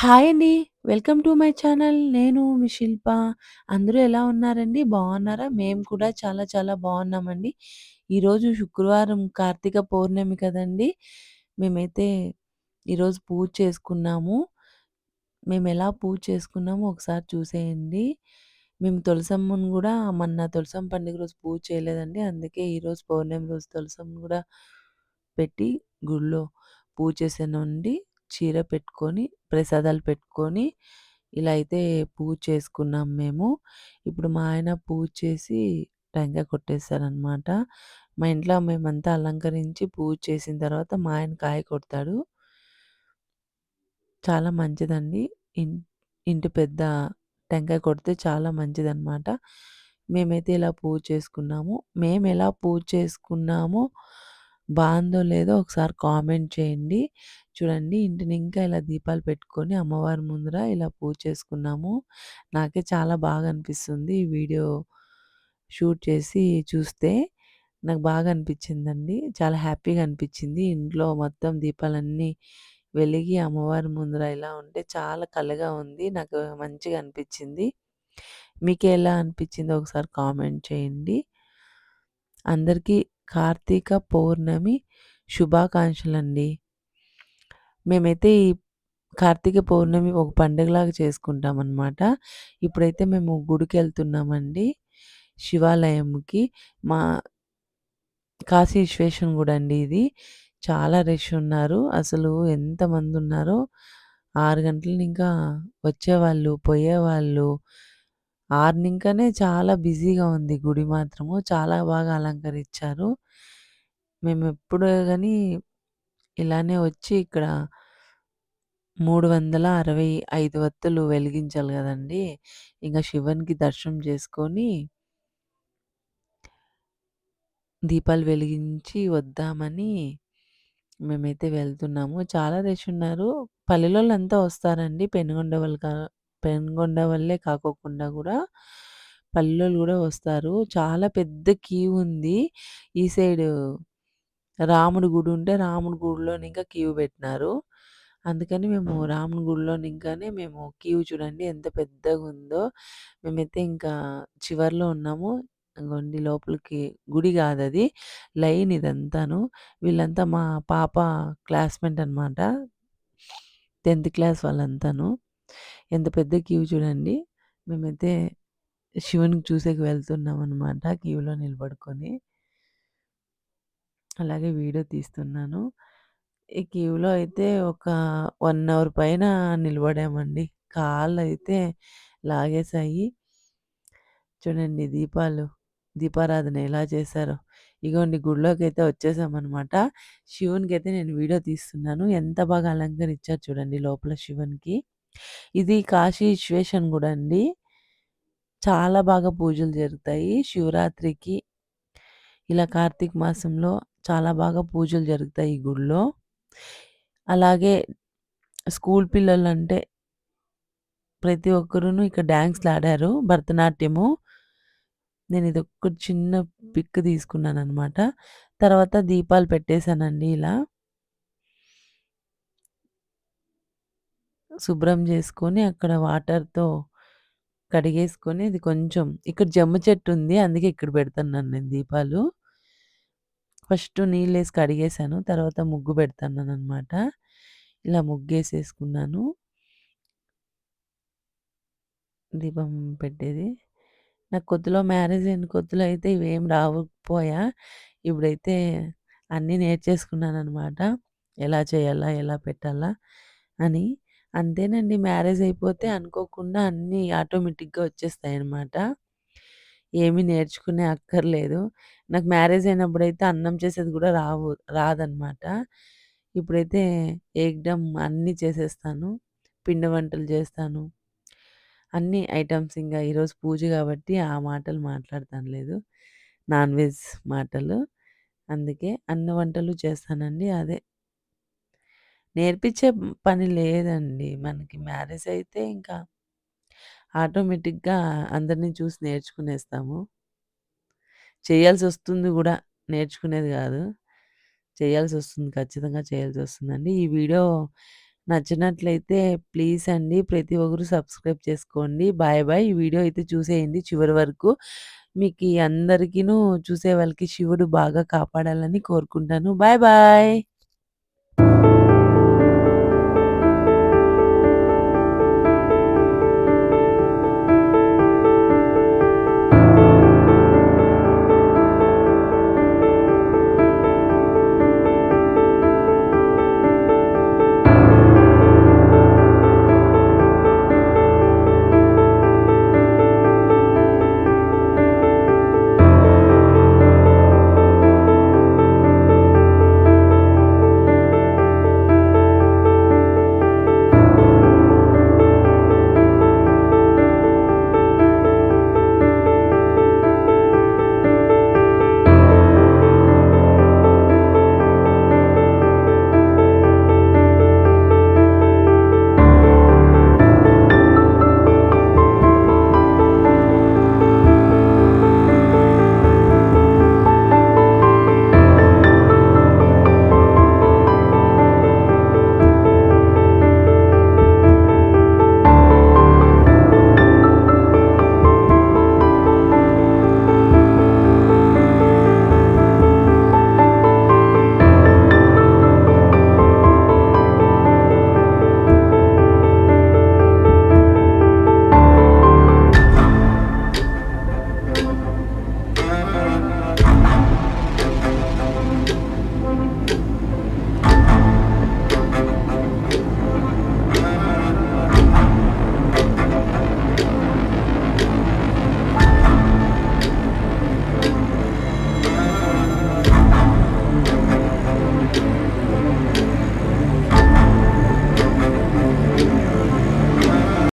Hi అండి. Welcome to my channel. నేను మీ శిల్ప. అందరూ ఎలా ఉన్నారండి? బాగున్నారా? మేము కూడా చాలా చాలా బాగున్నామండి. ఈరోజు శుక్రవారం కార్తీక పౌర్ణమి కదండీ! మేమైతే ఈరోజు పూజ చేసుకున్నాము. మేమెలా పూజ చేసుకున్నామో ఒకసారి చూసేయండి. మేము తులసమ్మను గూడా మొన్న తులసమ్మ పండుగ రోజు పూజ చేయలేదండి. అందుకే ఈరోజు పౌర్ణమి రోజు తులసమ్మను గూడా పెట్టి గుడిలో పూజ చేశానండి. చీర పెట్టుకొని, ప్రసాదాలు పెట్టుకొని, ఇలా అయితే పూజ చేసుకున్నాం మేము. ఇప్పుడు మా ఆయన పూజ చేసి టెంకాయ కొట్టేసారనమాట. మా ఇంట్లో మేమంతా అలంకరించి పూజ చేసిన తర్వాత మా ఆయన కాయ కొడతాడు. చాలా మంచిదండి. ఇన్ ఇంటి పెద్ద టెంకాయ కొడితే చాలా మంచిదనమాట. మేమైతే ఇలా పూజ చేసుకున్నాము. మేము ఎలా పూజ చేసుకున్నామో బావుందో లేదో ఒకసారి కామెంట్ చేయండి. చూడండి ఇంటిని ఇంకా ఇలా దీపాలు పెట్టుకొని అమ్మవారి ముందర ఇలా పూజ చేసుకున్నాము. నాకే చాలా బాగా అనిపిస్తుంది ఈ వీడియో షూట్ చేసి చూస్తే. నాకు బాగా అనిపించిందండి. చాలా హ్యాపీగా అనిపించింది. ఇంట్లో మొత్తం దీపాలన్నీ వెలిగి అమ్మవారి ముందర ఇలా ఉంటే చాలా కళగా ఉంది. నాకు మంచిగా అనిపించింది. మీకెలా అనిపించిందో ఒకసారి కామెంట్ చేయండి. అందరికీ కార్తీక పౌర్ణమి శుభాకాంక్షలండి. మేమైతే ఈ కార్తీక పౌర్ణమి ఒక పండుగలాగా చేసుకుంటామనమాట. ఇప్పుడైతే మేము గుడికి వెళ్తున్నామండి శివాలయంకి. మా కాశీ విశ్వేశ్వరం కూడా అండి ఇది. చాలా రష్ ఉన్నారు. అసలు ఎంతమంది ఉన్నారో ఆరు గంటలు ఇంకా వచ్చేవాళ్ళు, పోయేవాళ్ళు. 6 చాలా బిజీగా ఉంది గుడి మాత్రము. చాలా బాగా అలంకరించారు. మేమెప్పుడు గాని ఇలానే వచ్చి ఇక్కడ 365 వత్తులు వెలిగించాలి గదండీ! ఇంక శివునికి దర్శనం చేసుకొని దీపాలు వెలిగించి వద్దామని మేమైతే వెళ్తున్నాము. చాలా రష్ ఉన్నారు. పల్లెలోళ్ళంతా వస్తారండి. పెనుగొండ వాళ్ళు కా పెనుగొండ వల్లే కాకోకుండా కూడా పల్లెలు కూడా వస్తారు. చాలా పెద్ద క్యూ ఉంది. ఈ సైడు రాముడి గుడి ఉంటే రాముడి గుడిలోని ఇంకా క్యూ పెట్టినారు. అందుకని మేము రాముని గుడిలోని ఇంకానే మేము క్యూ చూడండి ఎంత పెద్దగుందో. మేమైతే ఇంకా చివర్లో ఉన్నాము. ఇంగోండి లోపలికి గుడి గాదది. లైన్ ఇదంతాను. వీళ్ళంతా మా పాప క్లాస్‌మేట్ అనమాట. 10థ్ క్లాస్ వాళ్ళంతాను. ఎంత పెద్ద క్యూ చూడండి. మేమైతే శివునికి చూసేకి వెళ్తున్నాం అనమాట క్యూలో నిలబడుకొని. అలాగే వీడియో తీస్తున్నాను. ఈ క్యూలో అయితే ఒక వన్ అవర్ పైన నిలబడామండి. కాళ్ళైతే లాగేశాయి. చూడండి దీపాలు, దీపారాధన ఎలా చేశారో. ఇగోండి గుడిలోకి అయితే వచ్చేసామనమాట. అయితే నేను వీడియో తీస్తున్నాను. ఎంత బాగా అలంకరించారు చూడండి లోపల శివునికి. ఇది కాశీ విశ్వేశ్వరం గుడి అండి. చాలా బాగా పూజలు జరుగుతాయి. శివరాత్రికి ఇలా కార్తీక మాసంలో చాలా బాగా పూజలు జరుగుతాయి ఈ గుడిలో. అలాగే స్కూల్ పిల్లలంటే ప్రతి ఒక్కరూ ఇక్కడ ఆడారు భరతనాట్యము. నేను ఇది ఒక చిన్న పిక్ తీసుకున్నాను అనమాట తర్వాత దీపాలు పెట్టేశానండి ఇలా. శుభ్రం చేసుకొని అక్కడ వాటర్‌తో కడిగేసుకొని ఇది కొంచెం ఇక్కడ జమ్మ చెట్టు ఉంది. అందుకే ఇక్కడ పెడుతున్నాను నేను దీపాలు. ఫస్ట్ నీళ్ళేసి కడిగేసాను. తర్వాత ముగ్గు పెడుతున్నాననమాట. ఇలా ముగ్గేసేసుకున్నాను. దీపం పెట్టేది. నాకు కొత్తలో మ్యారేజ్ అయిన కొత్తలో అయితే ఇవేం రాకపోయా. ఇప్పుడైతే అన్నీ నేర్చేసుకున్నాననమాట. ఎలా చేయాలా? ఎలా పెట్టాలా? అని. అంతేనండి మ్యారేజ్ అయిపోతే అనుకోకుండా అన్నీ ఆటోమేటిక్‌గా వచ్చేస్తాయనమాట. ఏమి నేర్చుకునే అక్కర్లేదు. నాకు మ్యారేజ్ అయినప్పుడైతే అన్నం చేసేది గూడా రావు రాదనమాట. ఇప్పుడైతే ఏకదం అన్నీ చేసేస్తాను. పిండి వంటలు చేస్తాను. అన్ని ఐటెమ్స్ ఇంకా ఈరోజు పూజ గాబట్టి ఆ మాటలు మాట్లాడతాను లేదు. నాన్ వెజ్ మాటలు. అందుకే అన్ని వంటలు చేస్తానండి. అదే నేర్పించే పని లేదండి. మనకి మ్యారేజ్ అయితే ఇంకా ఆటోమేటిక్‌గా అందరిని చూసి నేర్చుకునేస్తాము. చేయాల్సొస్తుంది గూడా. నేర్చుకునేది గాదు. చేయాల్సొస్తుంది. ఖచ్చితంగా చేయాల్సొస్తుందండి. ఈ వీడియో నచ్చినట్లయితే ప్లీజ్ అండి ప్రతి ఒక్కరు సబ్స్క్రైబ్ చేసుకోండి. Bye bye. ఈ వీడియో అయితే చూసేయండి చివరి వరకు. మీకీ అందరికీను చూసే వాళ్ళకి శివుడు బాగా కాపాడాలని కోరుకుంటాను. Bye bye.